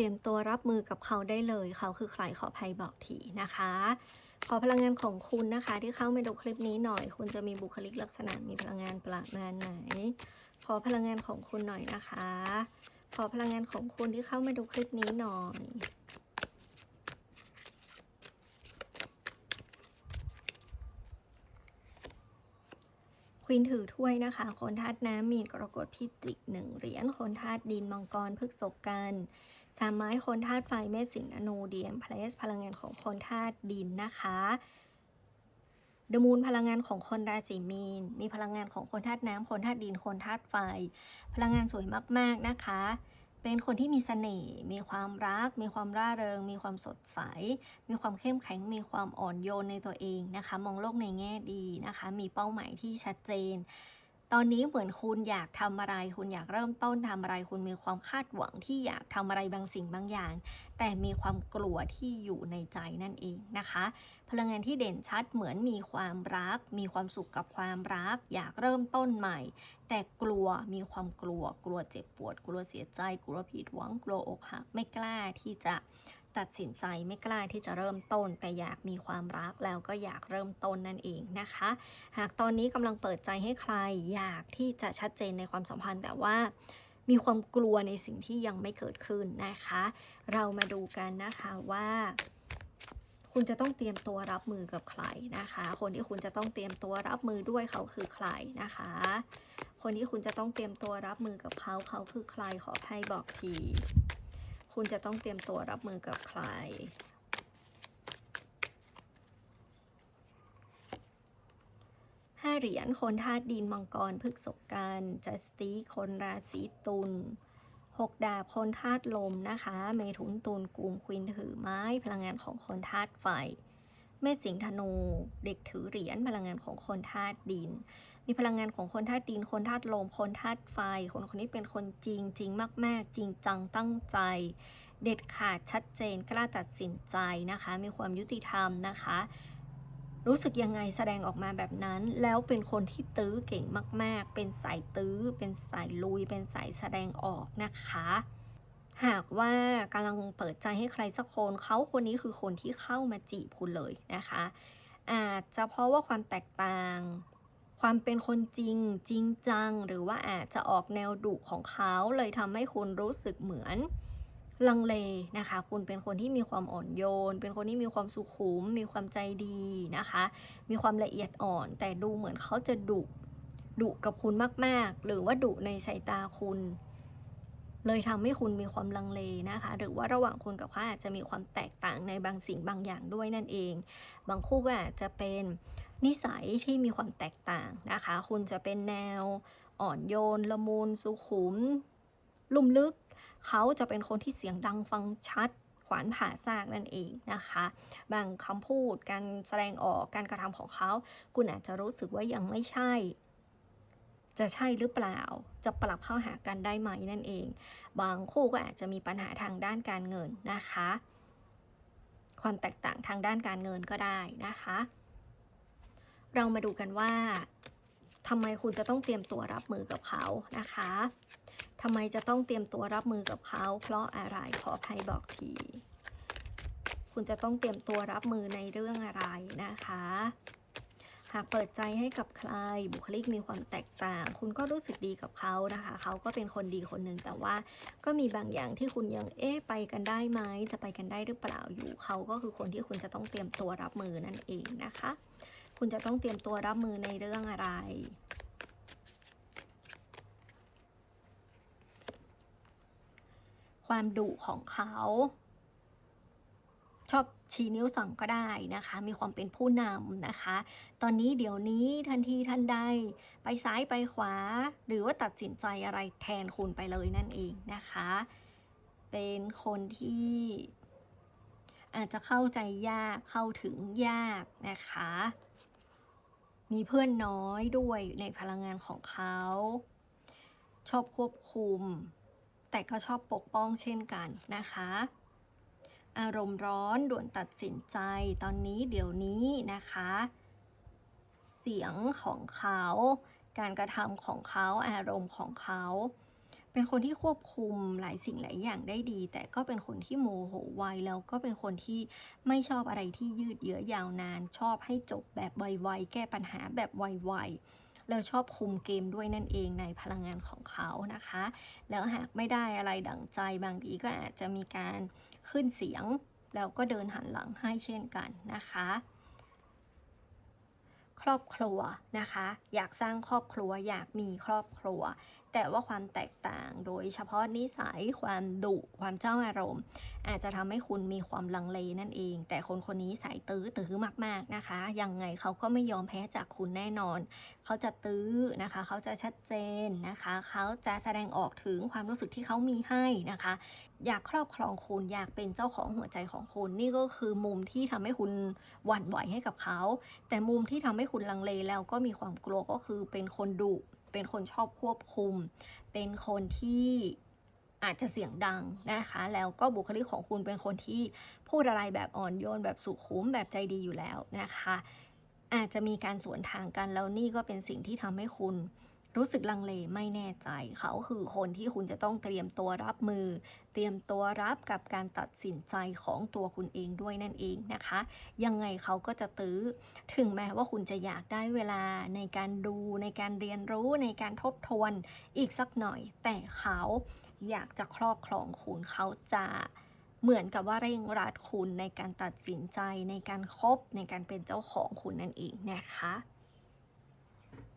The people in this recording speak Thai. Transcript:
เตรียมตัวรับมือกับเขาได้เลย เขาคือใครขอภัยบอกทีนะคะ ขอพลังงานของคุณนะคะ ที่เข้ามาดูคลิปนี้หน่อย คุณจะมีบุคลิกลักษณะมีพลังงานประมาณไหน ขอพลังงานของคุณหน่อยนะคะ ขอพลังงานของคุณที่เข้ามาดูคลิปนี้หน่อยควีนถือถ้วยนะคะ คนธาตุน้ำมีนกรกฎพิจิกหนึ่งเหรียญ คนธาตุดินมังกรพฤกษกัน สามไม้คนธาตุไฟเมษสิงห์อนูเดียมเพลสพลังงานของคนธาตุดินนะคะเดมูลพลังงานของคนราศีมีน มีพลังงานของคนธาตุน้ำคนธาตุดิน คนธาตุไฟ พลังงานสวยมากๆนะคะ เป็นคนที่มีเสน่ห์ มีความรัก มีความร่าเริง มีความสดใส มีความเข้มแข็ง มีความอ่อนโยนในตัวเองนะคะ มองโลกในแง่ดีนะคะ มีเป้าหมายที่ชัดเจน ตอนนี้เหมือนคุณอยากทำอะไร คุณอยากเริ่มต้นทำอะไร คุณมีความคาดหวังที่อยากทำอะไรบางสิ่งบางอย่าง แต่มีความกลัวที่อยู่ในใจนั่นเองนะคะ พลังงานที่เด่นชัดเหมือนมีความรัก มีความสุขกับความรัก อยากเริ่มต้นใหม่ แต่กลัวมีความกลัว กลัวเจ็บปวด กลัวเสียใจ กลัวผิดหวังกลัวอกหักไม่กล้าที่จะตัดสินใจไม่กล้าที่จะเริ่มต้น แต่อยากมีความรักแล้วก็อยากเริ่มต้นนั่นเองนะคะ หากตอนนี้กำลังเปิดใจให้ใคร อยากที่จะชัดเจนในความสัมพันธ์แต่ว่า มีความกลัวในสิ่งที่ยังไม่เกิดขึ้นนะคะ เรามาดูกันนะคะว่า คุณจะต้องเตรียมตัวรับมือกับใครนะคะ คนที่คุณจะต้องเตรียมตัวรับมือด้วยเขาคือใครนะคะ คนที่คุณจะต้องเตรียมตัวรับมือกับเขาเขาคือใครขอให้บอกที คุณจะต้องเตรียมตัวรับมือกับใคร ห้า เหรียญคนธาตุดินมังกรพฤกษกันจัสตีคนราศีตุลหกดาบคนธาตุลมนะคะ เมถุนตุลกลุ่มควินถือไม้ พลังงานของคนธาตุไฟเมษสิงห์ธนูเด็กถือเหรียญพลังงานของคนธาตุดิน มีพลังงานของคนธาตุดิน คนธาตุลม คนธาตุไฟ คนคนนี้เป็นคนจริงจริงมาก ๆ จริงจังตั้งใจ เด็ดขาดชัดเจนกล้าตัดสินใจนะคะ มีความยุติธรรมนะคะ รู้สึกยังไงแสดงออกมาแบบนั้น แล้วเป็นคนที่ตื้อเก่งมาก ๆ เป็นสายตื้อ เป็นสายลุย เป็นสายแสดงออกนะคะ หากว่ากำลังเปิดใจให้ใครสักคนเขาคนนี้คือคนที่เข้ามาจีบคุณเลยนะคะ อาจจะเพราะว่าความแตกต่าง ความเป็นคนจริงจริงจัง หรือว่าอาจจะออกแนวดุของเขาเลยทำให้คุณรู้สึกเหมือน ลังเลนะคะ คุณเป็นคนที่มีความอ่อนโยน เป็นคนที่มีความสุขุม มีความใจดีนะคะ มีความละเอียดอ่อน แต่ดูเหมือนเขาจะดุดุกับคุณมากๆ หรือว่าดุในสายตาคุณ เลยทำให้คุณมีความลังเลนะคะ หรือว่าระหว่างคุณกับเขาอาจจะมีความแตกต่างในบางสิ่งบางอย่างด้วยนั่นเอง บางคู่ก็อาจจะเป็นนิสัยที่มีความแตกต่างนะคะ คุณจะเป็นแนวอ่อนโยนละมุนสุขุม ลุ่มลึก เขาจะเป็นคนที่เสียงดังฟังชัด ขวานผ่าซากนั่นเองนะคะ บางคำพูดการแสดงออกการกระทำของเขา คุณอาจจะรู้สึกว่ายังไม่ใช่ จะใช่หรือเปล่า จะปรับเข้าหากันได้ไหมนั่นเอง บางคู่ก็อาจจะมีปัญหาทางด้านการเงินนะคะ ความแตกต่างทางด้านการเงินก็ได้นะคะ เรามาดูกันว่าทำไมคุณจะต้องเตรียมตัวรับมือกับเขานะคะ ทำไมจะต้องเตรียมตัวรับมือกับเขา เพราะอะไรขอภัยบอกที คุณจะต้องเตรียมตัวรับมือในเรื่องอะไรนะคะ หากเปิดใจให้กับใครบุคลิกมีความแตกต่าง คุณก็รู้สึกดีกับเขานะคะ เขาก็เป็นคนดีคนหนึ่งแต่ว่าก็มีบางอย่างที่คุณยังเอ๊ะไปกันได้ไหมจะไปกันได้หรือเปล่าอยู่เขาก็คือคนที่คุณจะต้องเตรียมตัวรับมือนั่นเองนะคะ คุณจะต้องเตรียมตัวรับมือในเรื่องอะไร ความดุของเขา ชอบชี้นิ้วสั่งก็ได้นะคะ มีความเป็นผู้นำนะคะ ตอนนี้เดี๋ยวนี้ทันทีทันใด ไปซ้ายไปขวา หรือว่าตัดสินใจอะไรแทนคุณไปเลยนั่นเองนะคะ เป็นคนที่อาจจะเข้าใจยากเข้าถึงยากนะคะ มีเพื่อนน้อยด้วยในพลังงานของเขา ชอบควบคุม แต่ก็ชอบปกป้องเช่นกันนะคะ อารมณ์ร้อนด่วนตัดสินใจตอนนี้เดี๋ยวนี้นะคะ เสียงของเขา การกระทำของเขาอารมณ์ของเขา เป็นคนที่ควบคุมหลายสิ่งหลายอย่างได้ดี แต่ก็เป็นคนที่โมโหไวแล้วก็เป็นคนที่ไม่ชอบอะไรที่ยืดเยื้อยาวนาน ชอบให้จบแบบไวๆแก้ปัญหาแบบไวๆ แล้วชอบคุมเกมด้วยนั่นเองในพลังงานของเขานะคะ แล้วหากไม่ได้อะไรดั่งใจบางทีก็อาจจะมีการขึ้นเสียง แล้วก็เดินหันหลังให้เช่นกันนะคะครอบครัวนะคะ อยากสร้างครอบครัว อยากมีครอบครัว แต่ว่าความแตกต่าง โดยเฉพาะนิสัยความดุความเจ้าอารมณ์ อาจจะทำให้คุณมีความลังเลนั่นเอง แต่คนคนนี้สายตื้อตื้อมาก ๆนะคะ ยังไงเขาก็ไม่ยอมแพ้จากคุณแน่นอน เขาจะตื้อนะคะ เขาจะชัดเจนนะคะ เขาจะแสดงออกถึงความรู้สึกที่เขามีให้นะคะ อยากครอบครองคุณอยากเป็นเจ้าของหัวใจของคุณนี่ก็คือมุมที่ทำให้คุณหวั่นไหวให้กับเขา แต่มุมที่ทำให้คุณลังเลแล้วก็มีความกลัวก็คือเป็นคนดุ เป็นคนชอบควบคุม เป็นคนที่อาจจะเสียงดังนะคะ แล้วก็บุคลิกของคุณเป็นคนที่พูดอะไรแบบอ่อนโยนแบบสุขุมแบบใจดีอยู่แล้วนะคะ อาจจะมีการสวนทางกันแล้วนี่ก็เป็นสิ่งที่ทำให้คุณ รู้สึกลังเลไม่แน่ใจเขาคือคนที่คุณจะต้องเตรียมตัวรับมือ เตรียมตัวรับกับการตัดสินใจของตัวคุณเองด้วยนั่นเองนะคะ ยังไงเขาก็จะตื้อ ถึงแม้ว่าคุณจะอยากได้เวลาในการดูในการเรียนรู้ในการทบทวนอีกสักหน่อย แต่เขาอยากจะครอบครองคุณเขาจะเหมือนกับว่าเร่งรัดคุณในการตัดสินใจในการครบในการเป็นเจ้าของคุณนั่นเองนะคะ